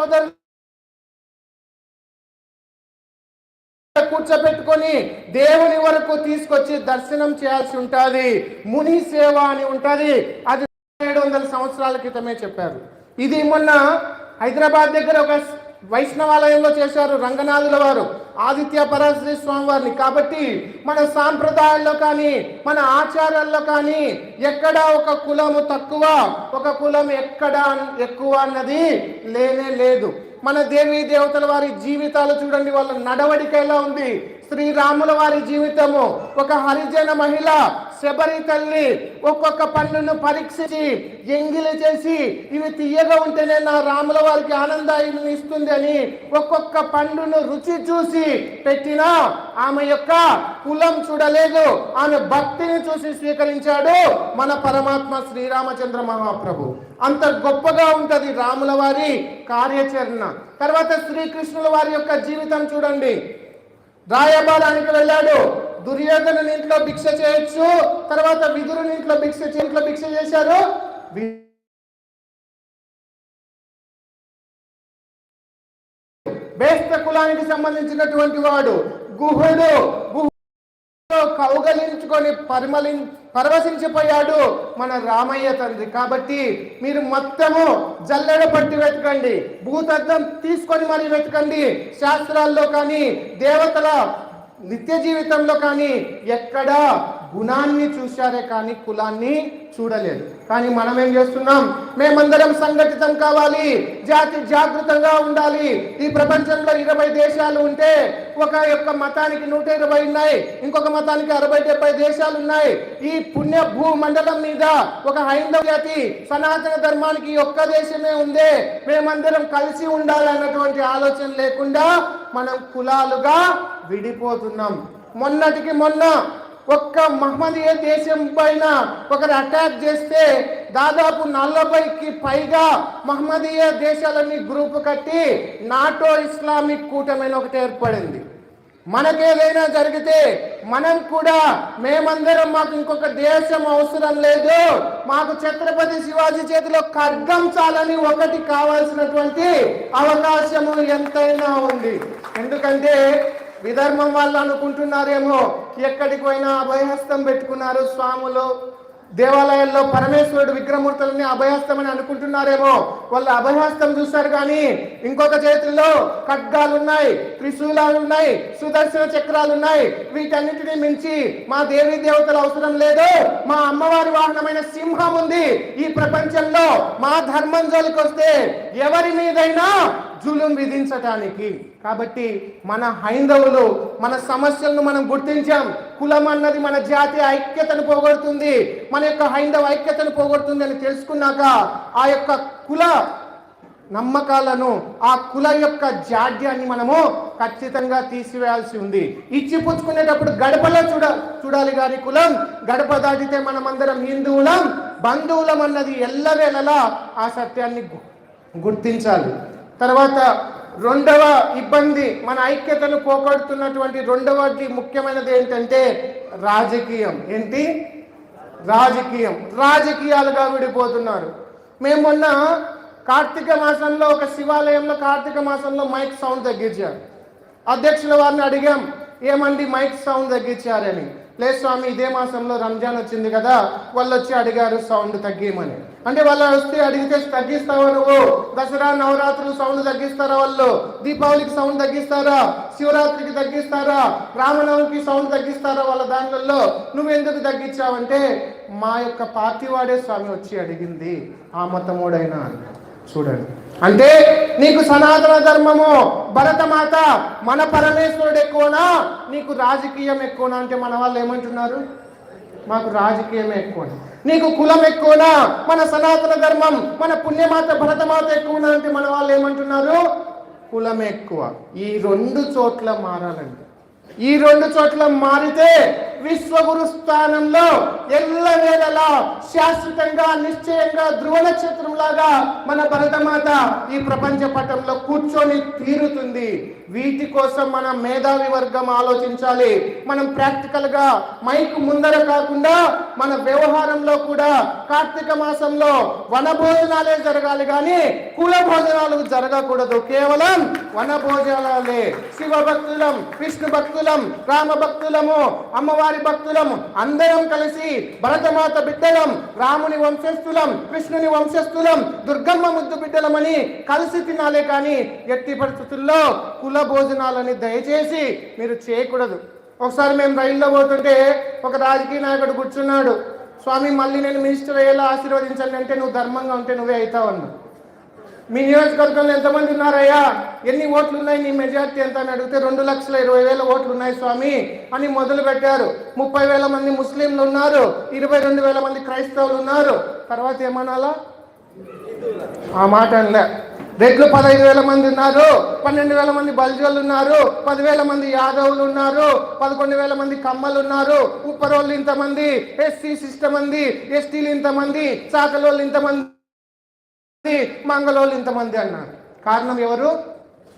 సోదరులు కూర్చోబెట్టుకొని దేవుని వరకు తీసుకొచ్చి దర్శనం చేయాల్సి ఉంటుంది. ముని సేవ అని ఉంటుంది. అది ఏడు వందల సంవత్సరాల క్రితమే చెప్పారు. ఇది మొన్న హైదరాబాద్ దగ్గర ఒక వైష్ణవాలయంలో చేశారు రంగనాథుల వారు ఆదిత్య పరాశ్రీ స్వామి వారిని కాబట్టి మన సాంప్రదాయాల్లో కానీ మన ఆచారాల్లో కానీ ఎక్కడ ఒక కులము తక్కువ ఒక కులం ఎక్కడ ఎక్కువ అన్నది లేనే లేదు. మన దేవీ దేవతల వారి జీవితాలు చూడండి వాళ్ళ నడవడిక ఎలా ఉంది? శ్రీరాముల వారి జీవితము. ఒక హరిజన మహిళ శబరి తల్లి ఒక్కొక్క పండును పరీక్షించి ఎంగిలి చేసి ఇవి తీయగా ఉంటేనే నా రాముల వారికి ఆనందాన్ని ఇస్తుంది అని ఒక్కొక్క పండును రుచి చూసి పెట్టిన ఆమె యొక్క కులం చూడలేదు. ఆమె భక్తిని చూసి స్వీకరించాడు మన పరమాత్మ శ్రీరామచంద్ర మహాప్రభు. అంత గొప్పగా ఉంటది రాముల వారి కార్యాచరణ. తర్వాత శ్రీకృష్ణుల వారి యొక్క జీవితం చూడండి. రాయబారానికి వెళ్ళాడు. దుర్యోధన ఇంట్లో భిక్ష చేయొచ్చు. తర్వాత విదురుని ఇంట్లో భిక్ష ఇంట్లో భిక్ష చేశారు. బేస్త కులానికి సంబంధించినటువంటి వాడు గుహుడు. గుహు కౌగలించుకొని పరిమలి పరవశించిపోయాడు మన రామయ్య తండ్రి. కాబట్టి మీరు మొత్తము జల్లెడ పట్టి వెతకండి భూతద్దం తీసుకొని మరి వెతకండి. శాస్త్రాల్లో కానీ దేవతల నిత్య జీవితంలో కానీ ఎక్కడ గుణాన్ని చూశారే కానీ కులాన్ని చూడలేదు. కానీ మనం ఏం చేస్తున్నాం? మేమందరం సంఘటితం కావాలి. జాతి జాగృతంగా ఉండాలి. ఈ ప్రపంచంలో ఇరవై దేశాలు ఉంటే ఒక యొక్క మతానికి నూట ఇరవై ఉన్నాయి. ఇంకొక మతానికి అరవై డెబ్బై దేశాలు ఉన్నాయి. ఈ పుణ్య భూ మండలం మీద ఒక హైందవ జాతి సనాతన ధర్మానికి ఒక్క దేశమే ఉందే. మేమందరం కలిసి ఉండాలన్నటువంటి ఆలోచన లేకుండా మనం కులాలుగా విడిపోతున్నాం. మొన్నటికి మొన్న ఒక్క మహమ్మదీయ దేశం పైన ఒకరు అటాక్ చేస్తే దాదాపు నలభైకి పైగా మహమ్మదీయ దేశాలన్నీ గ్రూపు కట్టి నాటో ఇస్లామిక్ కూటమి ఒకటి ఏర్పడింది. మనకేదైనా జరిగితే మనం కూడా మేమందరం మాకు ఇంకొక దేశం అవసరం లేదు. మాకు ఛత్రపతి శివాజీ చేతిలో ఖడ్గం చాలని ఒకటి కావాల్సినటువంటి అవకాశము ఎంతైనా ఉంది. ఎందుకంటే విధర్మం వాళ్ళు అనుకుంటున్నారేమో. ఎక్కడికి పోయినా అభయహస్తం పెట్టుకున్నారు స్వాములు. దేవాలయాల్లో పరమేశ్వరుడు విగ్రహమూర్తులని అభయహస్తం అని అనుకుంటున్నారేమో. వాళ్ళు అభయహస్తం చూస్తారు కానీ ఇంకొక చేతుల్లో ఖడ్గాలు ఉన్నాయి త్రిశూలాలు ఉన్నాయి సుదర్శన చక్రాలు ఉన్నాయి. వీటన్నిటిని మించి మా దేవి దేవతలు అవసరం లేదు. మా అమ్మవారి వాహనమైన సింహం ఉంది. ఈ ప్రపంచంలో మా ధర్మం జోలికి వస్తే ఎవరి మీదైనా జులుం విధించటానికి కాబట్టి మన హైందవులు మన సమస్యలను మనం గుర్తించాం. కులం అన్నది మన జాతి ఐక్యతను పోగొడుతుంది. మన యొక్క హైందవ ఐక్యతను పోగొడుతుంది అని తెలుసుకున్నాక ఆ యొక్క కుల నమ్మకాలను ఆ కుల యొక్క జాడ్యాన్ని మనము ఖచ్చితంగా తీసివేయాల్సి ఉంది. ఇచ్చి పుచ్చుకునేటప్పుడు గడపలో చూడ చూడాలి కానీ కులం గడప దాటితే మనమందరం హిందువులం బంధువులం అన్నది ఎల్లవేళలా ఆ సత్యాన్ని గుర్తించాలి. తర్వాత రెండవ ఇబ్బంది మన ఐక్యతను పోగొడుతున్నటువంటి రెండవది ముఖ్యమైనది ఏంటంటే రాజకీయం. ఏంటి? రాజకీయం. రాజకీయాలుగా విడిపోతున్నారు. మేము మొన్న కార్తీక మాసంలో ఒక శివాలయంలో కార్తీక మాసంలో మైక్ సౌండ్ తగ్గించారు. అధ్యక్షుల వారిని అడిగాం ఏమండి మైక్ సౌండ్ తగ్గించారని? లే స్వామి ఇదే మాసంలో రంజాన్ వచ్చింది కదా వాళ్ళు వచ్చి అడిగారు సౌండ్ తగ్గియమని. అంటే వాళ్ళు వస్తే అడిగితే తగ్గిస్తావా నువ్వు? దసరా నవరాత్రులు సౌండ్ తగ్గిస్తారా వాళ్ళు? దీపావళికి సౌండ్ తగ్గిస్తారా? శివరాత్రికి తగ్గిస్తారా? రామనవమికి సౌండ్ తగ్గిస్తారా వాళ్ళ దాంట్లో? నువ్వెందుకు తగ్గించావంటే మా యొక్క పార్టీ వాడే స్వామి వచ్చి అడిగింది ఆ మతమోడైనా అని. చూడండి. అంటే నీకు సనాతన ధర్మము భరతమాత మన పరమేశ్వరుడు ఎక్కువనా? నీకు రాజకీయం ఎక్కువనా? అంటే మన వాళ్ళు ఏమంటున్నారు? మాకు రాజకీయమే ఎక్కువ నీకు కులం ఎక్కువనా? మన సనాతన ధర్మం మన పుణ్యమాత భరతమాత ఎక్కువనా? అంటే మన వాళ్ళు ఏమంటున్నారు? కులం ఎక్కువ. ఈ రెండు చోట్ల మారాలండి. ఈ రెండు చోట్ల మారితే విశ్వగురు స్థానంలో ఎల్లవేళలా శాశ్వతంగా నిశ్చయంగా ధ్రువ నక్షత్రం లాగా మన భరతమాత ఈ ప్రపంచ పటంలో కూర్చొని తీరుతుంది. వీటి కోసం మన మేధావి వర్గం ఆలోచించాలి. మనం ప్రాక్టికల్గా మైక్ ముందర కాకుండా మన వ్యవహారంలో కూడా కార్తీక మాసంలో వన భోజనాలే జరగాలి కానీ కుల భోజనాలు జరగకూడదు. కేవలం వన భోజనాలే. శివ భక్తులం విష్ణు భక్తులం రామ భక్తులము అమ్మవారి భక్తులం అందరం కలిసి భరతమాత బిడ్డలం రాముని వంశస్థులం కృష్ణుని వంశస్థులం దుర్గమ్మ ముద్దు బిడ్డలమని కలిసి తినాలే కానీ ఎట్టి పరిస్థితుల్లో కుల భోజనాలని దయచేసి మీరు చేయకూడదు. ఒకసారి మేము రైల్లో పోతుంటే ఒక రాజకీయ నాయకుడు కూర్చున్నాడు. స్వామి మళ్ళీ నేను మినిస్టర్ అయ్యేలా ఆశీర్వదించాలి అంటే నువ్వు ధర్మంగా ఉంటే నువ్వే అవుతావు అన్నా మీ నియోజకవర్గంలో ఎంతమంది ఉన్నారయ్యా? ఎన్ని ఓట్లు ఉన్నాయి నీ మెజార్టీ ఎంత అని అడిగితే రెండు లక్షల ఇరవై వేల ఓట్లు ఉన్నాయి స్వామి అని మొదలు పెట్టారు. ముప్పై వేల మంది ముస్లింలు ఉన్నారు ఇరవై రెండు వేల మంది క్రైస్తవులు ఉన్నారు. తర్వాత ఏమనాలా? ఆ మాట అనలే. రెడ్లు పదహైదు వేల మంది ఉన్నారు పన్నెండు వేల మంది బల్జోళ్ళు ఉన్నారు పదివేల మంది యాదవులు ఉన్నారు పదకొండు వేల మంది కమ్మలు ఉన్నారు ఉప్పరోళ్ళు ఇంతమంది ఎస్సీ సిస్టమ్ అంది ఎస్టీలు ఇంతమంది చాకలోళ్ళు ఇంతమంది మంగళోళ్ళు ఇంతమంది అన్నారు. కారణం ఎవరు?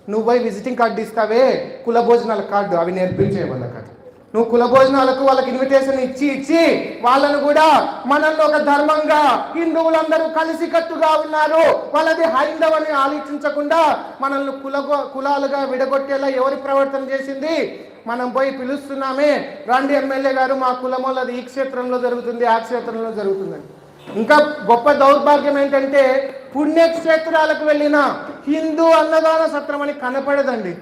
నువ్వు పోయి విజిటింగ్ కార్డు ఇస్తావే కుల భోజనాల కార్డు అవి నేర్పించే వాళ్ళకి అది. నువ్వు కుల భోజనాలకు వాళ్ళకి ఇన్విటేషన్ ఇచ్చి ఇచ్చి వాళ్ళను కూడా మనల్ని ఒక ధర్మంగా హిందువులందరూ కలిసికట్టుగా ఉన్నారు. వాళ్ళది హైందవని ఆలోచించకుండా మనల్ని కుల కులాలుగా విడగొట్టేలా ఎవరి ప్రవర్తన చేసింది? మనం పోయి పిలుస్తున్నామే రాండి ఎమ్మెల్యే గారు మా కులం వాళ్ళది ఈ క్షేత్రంలో జరుగుతుంది ఆ క్షేత్రంలో జరుగుతుందని. ఇంకా గొప్ప దౌర్భాగ్యం ఏంటంటే పుణ్యక్షేత్రాలకు వెళ్ళిన హిందూ అన్నదాన సత్రం అని కనపడదండి.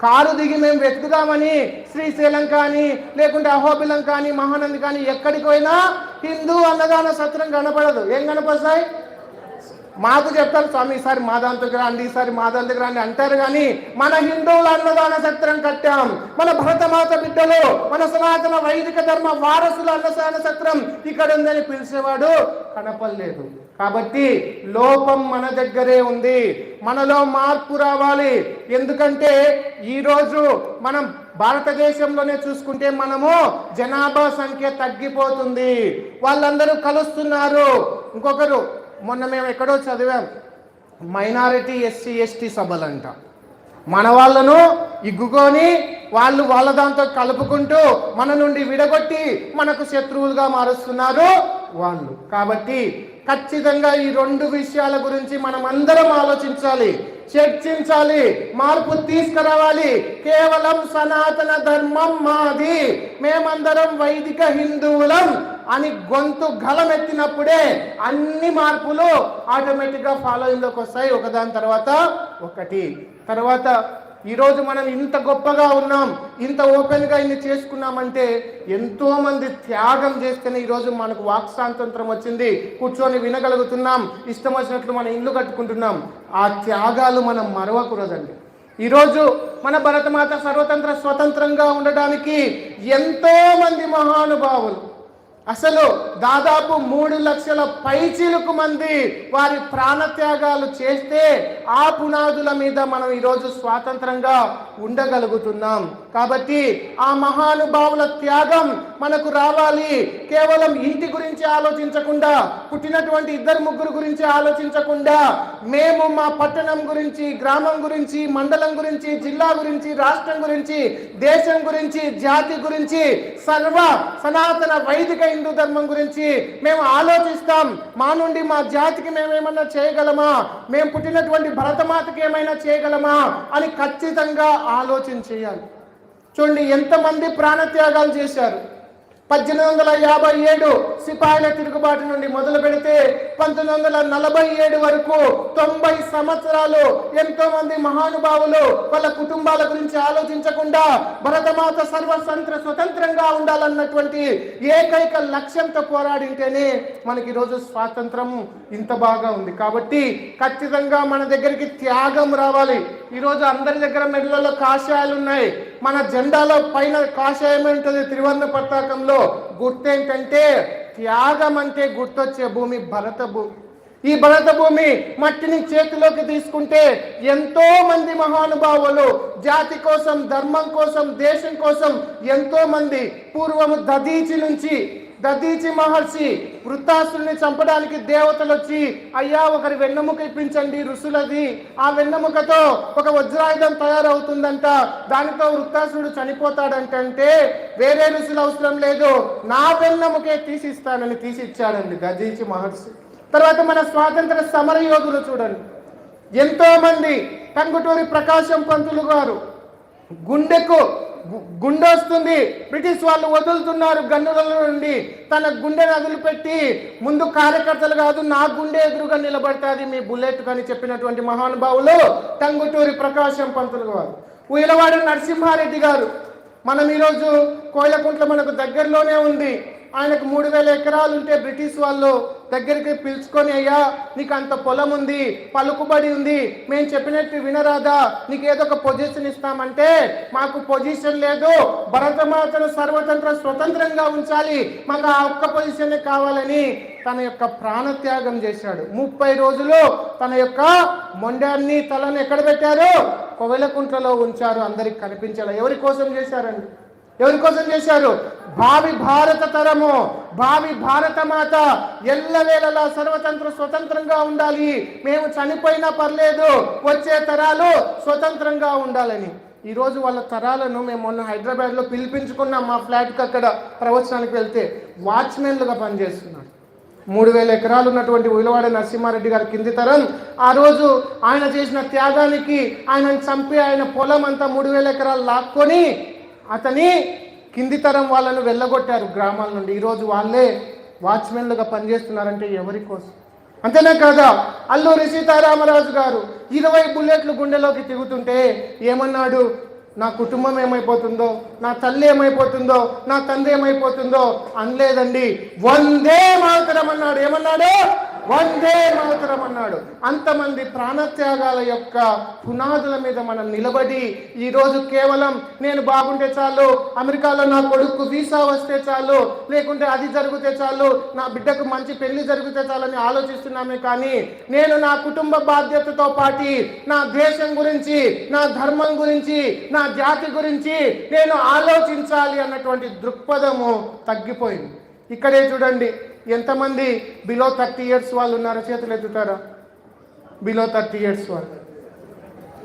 కారు దిగి మేము వెతుకుదామని శ్రీశైలం కానీ లేకుంటే అహోబిలం కానీ మహానంది కానీ ఎక్కడికి పోయినా హిందూ అన్నదాన సత్రం కనపడదు. ఏం కనపడతాయి? మాకు చెప్తారు స్వామి ఈసారి మా దాంతకు రండి ఈసారి మా దాంతకు రండి అంటారు కానీ మన హిందువుల అన్నదాన సత్రం కట్టాం. మన భరతమాత బిడ్డలు మన సనాతన వైదిక ధర్మ వారసుల అన్నదాన సత్రం ఇక్కడ ఉందని పిలిచేవాడు కనపడలేదు కాబట్టి లోపం మన దగ్గరే ఉంది. మనలో మార్పు రావాలి. ఎందుకంటే ఈరోజు మనం భారతదేశంలోనే చూసుకుంటే మనము జనాభా సంఖ్య తగ్గిపోతుంది. వాళ్ళందరూ కలుస్తున్నారు. ఇంకొకరు మొన్న మేము ఎక్కడో చదివాం. మైనారిటీ ఎస్సీ ఎస్టీ సభలంట. మన వాళ్ళను ఇగ్గుకొని వాళ్ళు వాళ్ళ దాంతో కలుపుకుంటూ మన నుండి విడగొట్టి మనకు శత్రువులుగా మారుస్తున్నారు. వాళ్ళు. కాబట్టి ఖచ్చితంగా ఈ రెండు విషయాల గురించి మనం అందరం ఆలోచించాలి చర్చించాలి మార్పు తీసుకురావాలి. కేవలం సనాతన ధర్మం మాది. మేమందరం వైదిక హిందువులం అని గొంతు గలమెత్తినప్పుడే అన్ని మార్పులు ఆటోమేటిక్గా ఫాలోయింగ్లోకి వస్తాయి ఒకదాని తర్వాత ఒకటి. తర్వాత ఈరోజు మనం ఇంత గొప్పగా ఉన్నాం ఇంత ఓపెన్గా ఇన్ని చేసుకున్నామంటే ఎంతోమంది త్యాగం చేస్తేనే ఈరోజు మనకు వాక్ స్వాతంత్రం వచ్చింది. కూర్చొని వినగలుగుతున్నాం. ఇష్టం వచ్చినట్లు మన ఇల్లు కట్టుకుంటున్నాం. ఆ త్యాగాలు మనం మరవకూడదండి. ఈరోజు మన భరతమాత సర్వతంత్ర స్వతంత్రంగా ఉండడానికి ఎంతోమంది మహానుభావులు అసలు దాదాపు మూడు లక్షల పైచీలకు మంది వారి ప్రాణత్యాగాలు చేస్తే ఆ పునాదుల మీద మనం ఈరోజు స్వాతంత్రంగా ఉండగలుగుతున్నాం. కాబట్టి ఆ మహానుభావుల త్యాగం మనకు రావాలి. కేవలం ఇంటి గురించి ఆలోచించకుండా పుట్టినటువంటి ఇద్దరు ముగ్గురు గురించి ఆలోచించకుండా మేము మా పట్టణం గురించి గ్రామం గురించి మండలం గురించి జిల్లా గురించి రాష్ట్రం గురించి దేశం గురించి జాతి గురించి సర్వ సనాతన వైదిక హిందూ ధర్మం గురించి మేము ఆలోచిస్తాం. మా నుండి మా జాతికి మేము ఏమన్నా చేయగలమా? మేము పుట్టినటువంటి భరతమాతకి ఏమైనా చేయగలమా? అని ఖచ్చితంగా ఆలోచన చేయాలి. చూడండి ఎంతమంది ప్రాణత్యాగాలు చేశారు. పద్దెనిమిది వందల యాభై ఏడు సిపాయిల తిరుగుబాటు నుండి మొదలు పెడితే పంతొమ్మిది వందల నలభై ఏడు వరకు తొంభై సంవత్సరాలు ఎంతో మంది మహానుభావులు వాళ్ళ కుటుంబాల గురించి ఆలోచించకుండా భరతమాత సర్వస్వంత్ర స్వతంత్రంగా ఉండాలన్నటువంటి ఏకైక లక్ష్యంతో పోరాడింటేనే మనకి ఈరోజు స్వాతంత్రం ఇంత బాగా ఉంది. కాబట్టి ఖచ్చితంగా మన దగ్గరికి త్యాగం రావాలి. ఈరోజు అందరి దగ్గర మెడలలో కాషాయాలు ఉన్నాయి. మన జెండాలో పైన కాషాయం ఉంటుంది. త్రివర్ణ పతాకంలో గుర్తేంటంటే త్యాగం అంటే గుర్తొచ్చే భూమి భరత భూమి ఈ భరత భూమి మట్టిని చేతిలోకి తీసుకుంటే ఎంతో మంది మహానుభావులు జాతి కోసం ధర్మం కోసం దేశం కోసం ఎంతో మంది పూర్వము దదీచి నుంచి దదీచి మహర్షి వృత్తాసుల్ని చంపడానికి దేవతలు వచ్చి అయ్యా ఒకరి వెన్నెముక ఇప్పించండి ఋషులది. ఆ వెన్నెముకతో ఒక వజ్రాయుధం తయారవుతుందంట. దానితో వృత్తాసుడు చనిపోతాడంటే వేరే ఋషులు అవసరం లేదు. నా వెన్నెముకే తీసిస్తానని తీసిచ్చాడండి దదీచి మహర్షి. తర్వాత మన స్వాతంత్ర సమర యోధులు చూడండి. ఎంతో మంది టంగుటూరి ప్రకాశం పంతులు గారు గుండెకు గు- గుండె వస్తుంది బ్రిటిష్ వాళ్ళు వదులుతున్నారు గన్నుల నుండి. తన గుండెని పెట్టి ముందు కార్యకర్తలు కాదు నా గుండె ఎదురుగా నిలబడుతుంది మీ బుల్లెట్ అని చెప్పినటువంటి మహానుభావులు టంగుటూరి ప్రకాశం పంతులు గారు. ఉయలవాడ నరసింహారెడ్డి గారు. మనం ఈరోజు కోయిలకుంట్ల మనకు దగ్గరలోనే ఉంది. ఆయనకు మూడు వేల ఎకరాలు ఉంటే బ్రిటిష్ వాళ్ళు దగ్గరికి పిలుచుకొని అయ్యా నీకు అంత పొలం ఉంది పలుకుబడి ఉంది మేము చెప్పినట్టు వినరాదా? నీకు ఏదో ఒక పొజిషన్ ఇస్తామంటే మాకు పొజిషన్ లేదు. భరతమాతను సర్వతంత్ర స్వతంత్రంగా ఉంచాలి. మాకు ఆ ఒక్క పొజిషన్ కావాలని తన యొక్క ప్రాణత్యాగం చేశాడు. ముప్పై రోజులు తన యొక్క మొండాన్ని తలను ఎక్కడ పెట్టారు? కోవెలకుంట్లలో ఉంచారు. అందరికి కనిపించాలి. ఎవరి కోసం చేశారండి? ఎవరి కోసం చేశారు? భావి భారత తరము. భావి భారత మాత ఎల్లవేళలా సర్వతంత్ర స్వతంత్రంగా ఉండాలి. మేము చనిపోయినా పర్లేదు వచ్చే తరాలు స్వతంత్రంగా ఉండాలని. ఈరోజు వాళ్ళ తరాలను మేము మొన్న హైదరాబాద్లో పిలిపించుకున్నాం మా ఫ్లాట్కి అక్కడ ప్రవచనానికి వెళ్తే. వాచ్మెన్లుగా పనిచేస్తున్నారు. మూడు వేల ఎకరాలు ఉన్నటువంటి ఉలవాడ నరసింహారెడ్డి గారి కింది తరం. ఆ రోజు ఆయన చేసిన త్యాగానికి ఆయనను చంపి ఆయన పొలం అంతా మూడు వేల ఎకరాలు లాక్కొని అతని కింది తరం వాళ్ళను వెళ్ళగొట్టారు గ్రామాల నుండి. ఈరోజు వాళ్ళే వాచ్మెన్లుగా పనిచేస్తున్నారంటే ఎవరి కోసం? అంతేనా కాదా? అల్లూరి సీతారామరాజు గారు ఇరవై బుల్లెట్లు గుండెలోకి తిగుతుంటే ఏమన్నాడు? నా కుటుంబం ఏమైపోతుందో నా తల్లి ఏమైపోతుందో నా తండ్రి ఏమైపోతుందో అనలేదండి. వందే మాతరం అన్నాడు. ఏమన్నాడు? వందే మాతరం అన్నాడు. అంతమంది ప్రాణత్యాగాల యొక్క పునాదుల మీద మనం నిలబడి ఈరోజు కేవలం నేను బాగుంటే చాలు అమెరికాలో నా కొడుకు వీసా వస్తే చాలు లేకుంటే అది జరిగితే చాలు నా బిడ్డకు మంచి పెళ్ళి జరిగితే చాలని ఆలోచిస్తున్నామే కానీ నేను నా కుటుంబ బాధ్యతతో పాటి నా దేశం గురించి నా ధర్మం గురించి నా జాతి గురించి నేను ఆలోచించాలి అన్నటువంటి దృక్పథము తగ్గిపోయింది. ఇక్కడే చూడండి ఎంతమంది బిలో థర్టీ ఇయర్స్ వాళ్ళు ఉన్నారో చేతులు ఎత్తుతారా? బిలో థర్టీ ఇయర్స్ వాళ్ళు.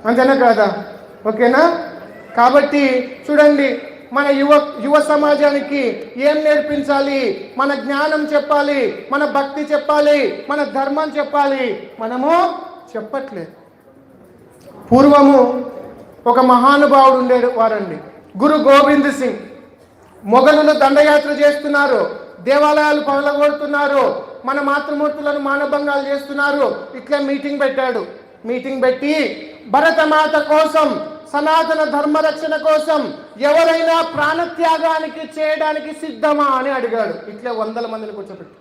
అంతేనా కాదా? ఓకేనా? కాబట్టి చూడండి మన యువ యువ సమాజానికి ఏం నేర్పించాలి? మన జ్ఞానం చెప్పాలి మన భక్తి చెప్పాలి మన ధర్మం చెప్పాలి. మనము చెప్పట్లేదు. పూర్వము ఒక మహానుభావుడు ఉండే వారండి గురు గోవింద్ సింగ్. మొఘలులు దండయాత్ర చేస్తున్నారు. దేవాలయాలు పగలగొడుతున్నారు. మన మాతృమూర్తులను మానభంగాలు చేస్తున్నారు. ఇట్లా మీటింగ్ పెట్టాడు. మీటింగ్ పెట్టి భరతమాత కోసం సనాతన ధర్మ రక్షణ కోసం ఎవరైనా ప్రాణత్యాగానికి చేయడానికి సిద్ధమా అని అడిగాడు. ఇట్లా వందల మందిని కూర్చోబెట్టి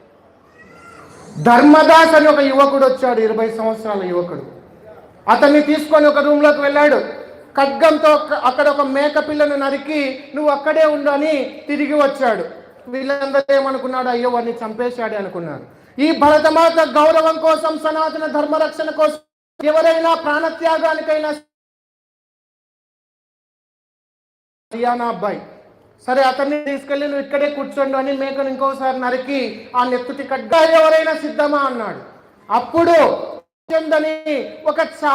ధర్మదాస్ అని ఒక యువకుడు వచ్చాడు ఇరవై సంవత్సరాల యువకుడు. అతన్ని తీసుకొని ఒక రూమ్లోకి వెళ్ళాడు. ఖడ్గంతో అక్కడ ఒక మేక పిల్లను నరికి నువ్వు అక్కడే ఉండు అని తిరిగి వచ్చాడు. వీళ్ళందరూ ఏమనుకున్నాడు? అయ్యో వాడిని చంపేశాడు అనుకున్నారు ఈ భరతమాత గౌరవం కోసం సనాతన ధర్మ రక్షణ కోసం ఎవరైనా ప్రాణత్యాగానికైనా హరియానా అబ్బాయి. సరే అతన్ని తీసుకెళ్ళి నువ్వు ఇక్కడే కూర్చోండు అని మేకను ఇంకోసారి నరికి ఆ నెత్తుటి కడ్డా ఎవరైనా సిద్ధమా? అన్నాడు. అప్పుడు చెందని ఒక చా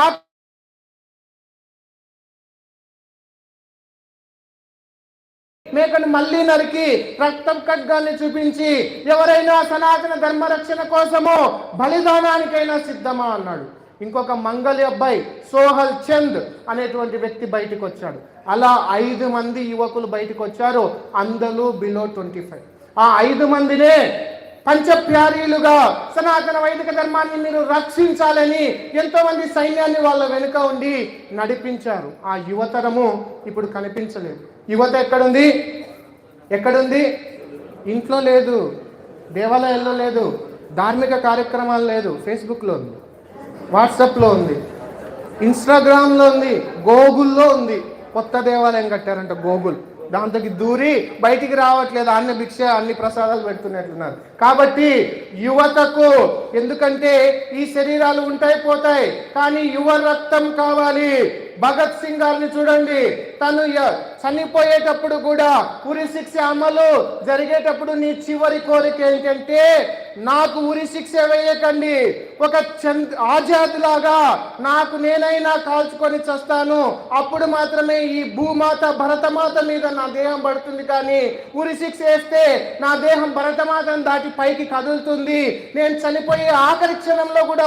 మేకను మళ్ళీ నరికి రక్తం ఖడ్గాల్ని చూపించి ఎవరైనా సనాతన ధర్మ రక్షణ కోసము బలిదానానికైనా సిద్ధమా అన్నాడు. ఇంకొక మంగళి అబ్బాయి సోహల్ చంద్ అనేటువంటి వ్యక్తి బయటకు వచ్చాడు అలా ఐదు మంది యువకులు బయటకు వచ్చారు అందరూ బిలో ట్వంటీ ఫైవ్. ఆ ఐదు మందినే పంచప్యారీలుగా సనాతన వైదిక ధర్మాన్ని మీరు రక్షించాలని ఎంతో మంది సైన్యాన్ని వాళ్ళ వెనుక ఉండి నడిపించారు. ఆ యువతరము ఇప్పుడు కనిపించలేదు. యువత ఎక్కడుంది? ఎక్కడుంది? ఇంట్లో లేదు. దేవాలయాల్లో లేదు. ధార్మిక కార్యక్రమాలు లేదు. ఫేస్బుక్లో ఉంది. వాట్సాప్లో ఉంది. ఇన్స్టాగ్రామ్లో ఉంది. గూగుల్లో ఉంది. కొత్త దేవాలయం కట్టారంట గూగుల్ దాంతోకి దూరి బయటికి రావట్లేదు. అన్ని భిక్ష అన్ని ప్రసాదాలు పెడుతున్నట్లున్నారు. కాబట్టి యువతకు ఎందుకంటే ఈ శరీరాలు ఉంటాయి పోతాయి. కానీ యువ రక్తం కావాలి. భగత్ సింగ్ గారిని చూడండి. తను చనిపోయేటప్పుడు కూడా ఉరి శిక్ష అమలు జరిగేటప్పుడు నీ చివరి కోరిక ఏంటంటే నాకు ఉరి శిక్ష వేయకండి. ఒక చంద్ ఆజాద్ లాగా నాకు నేనైనా కాల్చుకొని చస్తాను. అప్పుడు మాత్రమే ఈ భూమాత భరతమాత మీద నా దేహం పడుతుంది. కానీ ఉరి శిక్ష వేస్తే నా దేహం భరతమాతను దాటి పైకి కదులుతుంది. నేను చనిపోయే ఆఖరి క్షణంలో కూడా